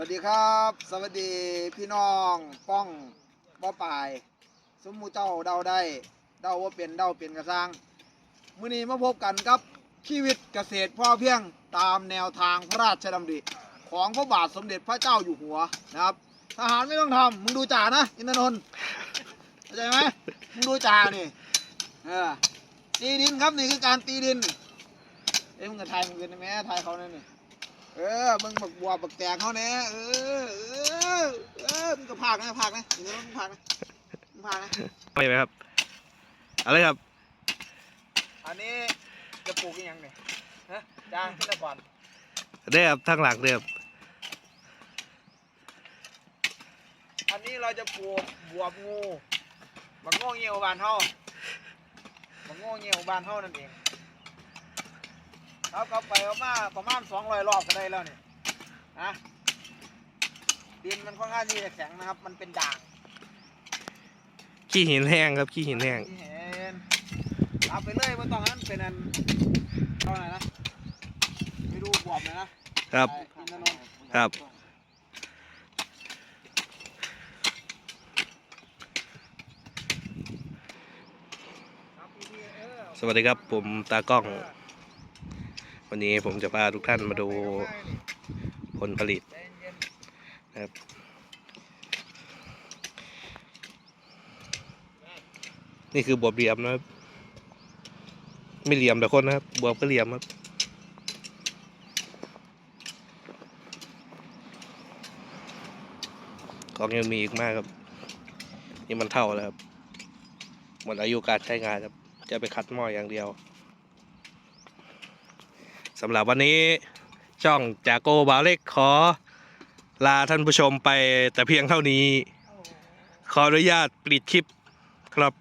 วัสดีครับ สวัสดีพี่น้องป้องบ่ปาย สมมูเจ้าเดาได้ เดาว่าเป็นเดาเป็นกระซังมื้อนี้มาพบกันครับชีวิตเกษตรพ่อเพียงตามแนวทางพระราชดำริของพระบาทสมเด็จพระเจ้าอยู่หัวนะครับ ทหารไม่ต้องทำมึงดูจ่านะอินทนนท์เข้าใจไหมมึงดูจ่านี่เออตีดินครับนี่คือการตีดินเอ้ยมึงกระทายมึงกันได้ไหมทายเขาเนี่ยนี่ เออมึงบักบัวบักแตกเขาเนี่ยเออเออเออมึงก็พากนะพากนะมึงต้องพากนะมึงพากนะไม่ไหมครับอะไรครับ อันนี้จะปลูกอีกยังเนี่ยฮะจ้างขึ้นแล้วก่อนได้ครับทางหลังเด้ครับอันนี้เราจะปลูกบวบงูบักโง่เงี้ยวบานเท่าบักโง่เงี้ยวบานเท่านั่นเองครับ เขาไปเอามาประมาณสองร้อยรอบก็ได้แล้วนี่นะดินมันค่อนข้างที่จะแข็งนะครับ มันเป็นด่างขี้หินแห้งครับขี้หินแห้งที่เห็นเอาไปเลยว่าตอนนั้นเป็นอันเท่าไหร่นะไปดูบวบหน่อยนะครับไปอินทนนท์ครับครับพี่ๆเออ สวัสดีครับผมตากล้อง วันนี้ผมจะพาทุกท่านมาดูผลผลิตนะครับ นี่คือบวบเหลี่ยมนะครับ ไม่เหลี่ยมแต่คนนะครับ บวบก็เหลี่ยมครับของยังมีอีกมากครับ นี่มันเท่าแล้วครับ หมดอายุการใช้งานครับ จะไปคัดหม้ออย่างเดียว สำหรับวันนี้ช่องจากโกบาเล็กขอ ลาท่านผู้ชมไปแต่เพียงเท่านี้ ขออนุญาตปิดคลิปครับ